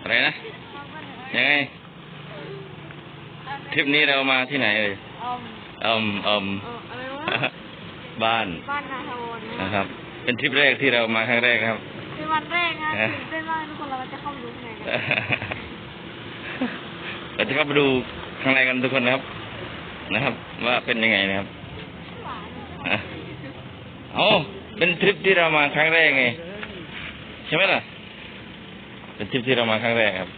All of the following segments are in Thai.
อะไรนะ ยังไงทริปนี้เรามาที่ไหนเอ่ยเอ่ออืมอืมเอ่ออะไรวะบ้านบ้านนาทาวรนะครับ เป็นทริปแรกที่เรามาครั้งแรกครับ เป็นวันแรกนะเอ๊ะตื่นเต้นมากทุกคนเราจะเข้าไปดูข้างในกันเราจะเข้าไปดูข้างในกันทุกคนนะครับ นะครับ ว่าเป็นยังไงนะครับหวานอะอ๋อเป็นทริปที่เรามาครั้งแรกไง ใช่ไหมล่ะ เป็นทริปที่เรามาครั้งแรกครับ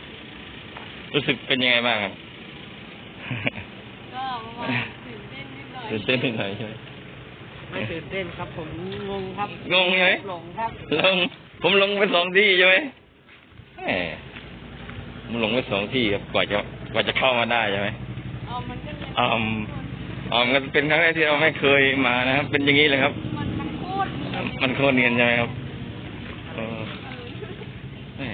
รู้สึกเป็นยังไงบ้างครับก็ประมาณตื่นเต้นนิดหน่อยตื่นเต้นนิดหน่อยใช่ไหมไม่ตื่นเต้นครับ ผมงงครับงงใช่ไหมหลงครับลงผมลงไปสองที่ใช่ไหมแหมผมลงไปสองที่ครับกว่าจะกว่าจะเข้ามาได้ใช่ไหมเอามันก็เลยอืมอ๋อมันเป็นครั้งแรกที่เราไม่เคยมานะครับ เป็นอย่างนี้เลยครับ มันมันโคตรดีมันโคตรเนียนใช่ไหมครับเออแหม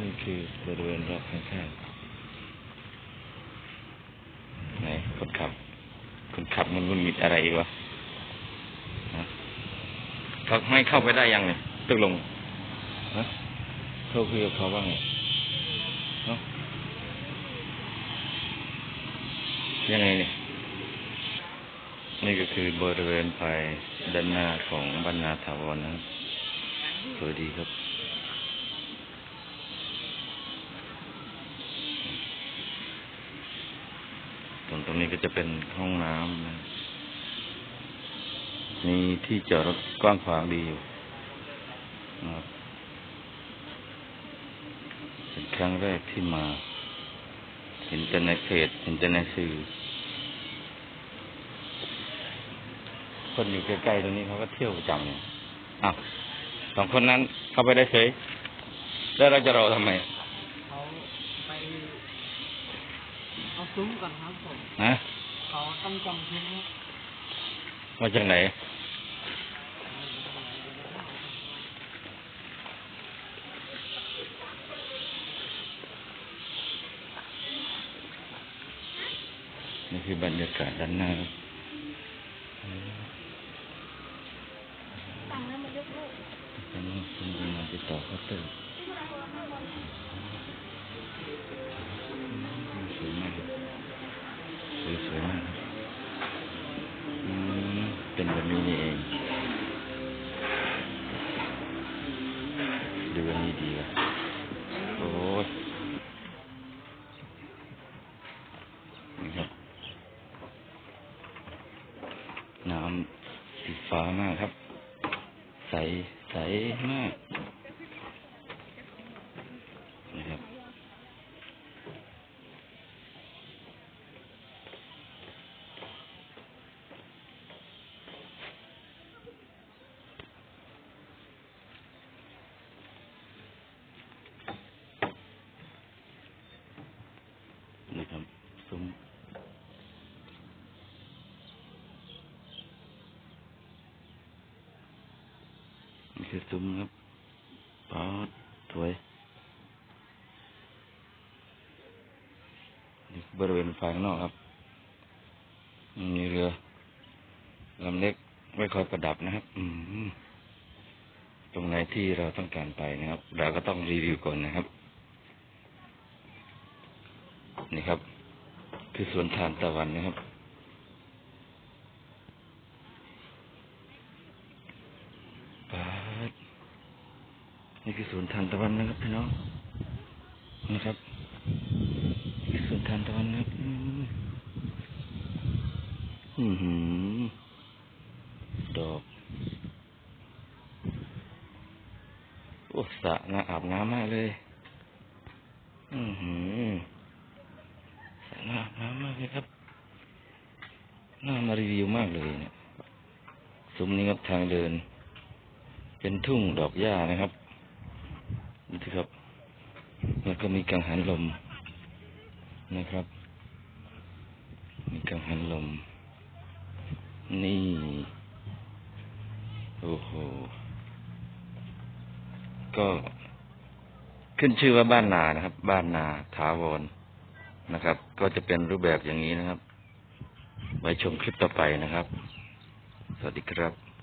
นี่คือบริเวณรอบข้างๆไหนคนขับ คนขับมันมันมีอะไรอีกวะฮะเขาไม่เข้าไปได้ยังเนี่ยตึกลงฮะโทรคุยกับเขาบ้างไงเนาะยังไงเนี่ยนี่ก็คือบริเวณภายด้านหน้าของบรรณาถาวรนะครับสวยดีครับ ตรงนี้ก็จะเป็นห้องน้ำนะมีที่จอดรถกว้างขวางดีอยู่นะครับเป็นครั้งแรกที่มา เห็นแต่ในเพจเห็นแต่ในสื่อ คนอยู่ใกล้ๆตรงนี้เขาก็เที่ยวประจำเนี่ยอ้าวสองคนนั้นเข้าไปได้เฉยแล้วเราจะรอทำไม เขาไปเอา ซุ้มก่อนครับผมนะเขาต้องจองซุ้มครับมาจากไหนนี่คือบรรยากาศด้านหน้าครับสั่งแล้วมันยกเลิกตอนนี้คุณกำลังติดต่อเคาน์เตอ เป็นแบบนี้นี่เอง ดูอันนี้ดีว่ะโอ้ยนี่ครับ น้ำสีฟ้ามากครับ ใส ใสมาก นะครับ นะ ครับซุ้มนี่คือซุ้มครับปอดสวยนี่บริเวณฝั่งนอกครับ มีเรือลำเล็กไว้คอยประดับนะครับ อืมตรงไหนที่เราต้องการไปนะครับ เราก็ต้องรีวิวก่อนนะครับ นี่ครับ คือสวนทานตะวันนะครับปาดนี่คือสวนทานตะวันนะครับพี่น้อง นะครับคือสวนทานตะวันนะครับอืมอือหือ ดอก โอ้สระน่าอาบน้ำมากเลย อือหือ สวยงามน้ำมาก เลยครับน่ามารีวิวมากเลยเนี่ยซุ้มนี้ครับทางเดิน เป็นทุ่งดอกหญ้านะครับนี่ครับ แล้วก็มีกังหันลมนะครับ มีกังหันลม นี่ โอ้โห ก็ขึ้นชื่อว่าบ้านนานะครับ บ้านนาถาวร นะครับ ก็จะเป็นรูปแบบอย่างนี้นะครับ ไว้ชมคลิปต่อไปนะครับ สวัสดีครับ